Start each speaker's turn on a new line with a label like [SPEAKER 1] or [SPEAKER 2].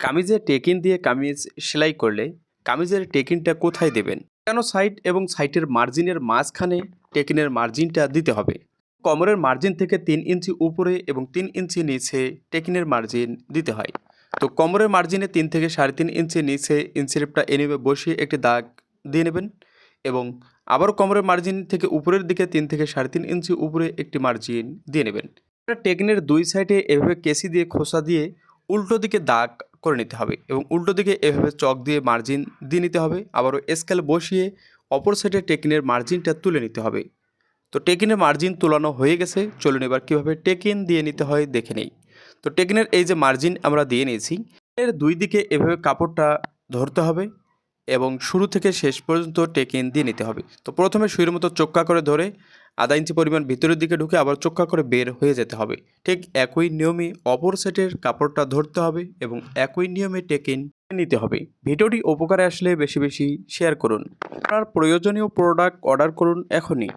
[SPEAKER 1] কামিজে taking দিয়ে কামিজ সেলাই করলে কামিজের টেকিনটা কোথায় দেবেন? কেন সাইড এবং সাইটের মার্জিনের মাঝখানে টেকিনের মার্জিনটা দিতে হবে? কোমরের মার্জিন থেকে তিন ইঞ্চি উপরে এবং তিন ইঞ্চি নিচে টেকিনের মার্জিন দিতে হয়। তো কোমরের মার্জিনে তিন থেকে সাড়ে তিন ইঞ্চি নিচে ইঞ্চিরেপটা এনিমে বসিয়ে একটি দাগ দিয়ে নেবেন এবং আবারও কোমরের মার্জিন থেকে উপরের দিকে তিন থেকে সাড়ে তিন ইঞ্চি উপরে একটি মার্জিন দিয়ে নেবেন। টেকিনের দুই সাইডে এভাবে কেসি দিয়ে খোসা দিয়ে উল্টো দিকে দাগ করে নিতে হবে এবং উল্টো দিকে এভাবে চক দিয়ে মার্জিন দিয়ে নিতে হবে। আবারও স্কেল বসিয়ে অপর সাইডে টেকিনের মার্জিনটা তুলে নিতে হবে। তো টেকিনের মার্জিন তোলানো হয়ে গেছে। চলুন এবার কীভাবে টেকিন দিয়ে নিতে হয় দেখে নেই। তো টেকিনের এই যে মার্জিন আমরা দিয়ে নিয়েছি, এর দুই দিকে এভাবে কাপড়টা ধরতে হবে এবং শুরু থেকে শেষ পর্যন্ত টেকিন দিয়ে নিতে হবে। তো প্রথমে সুইয়ের মতো চোক্কা করে ধরে আধা ইঞ্চি পরিমাণ ভিতরের দিকে ঢুকে আবার চোখা করে বের হয়ে যেতে হবে। ঠিক একই নিয়মে অপর সেটের কাপড়টা ধরতে হবে এবং একই নিয়মে টেকিন নিতে হবে। ভিডিওটি উপকারে আসলে বেশি বেশি শেয়ার করুন। আপনার প্রয়োজনীয় প্রোডাক্ট অর্ডার করুন এখনই।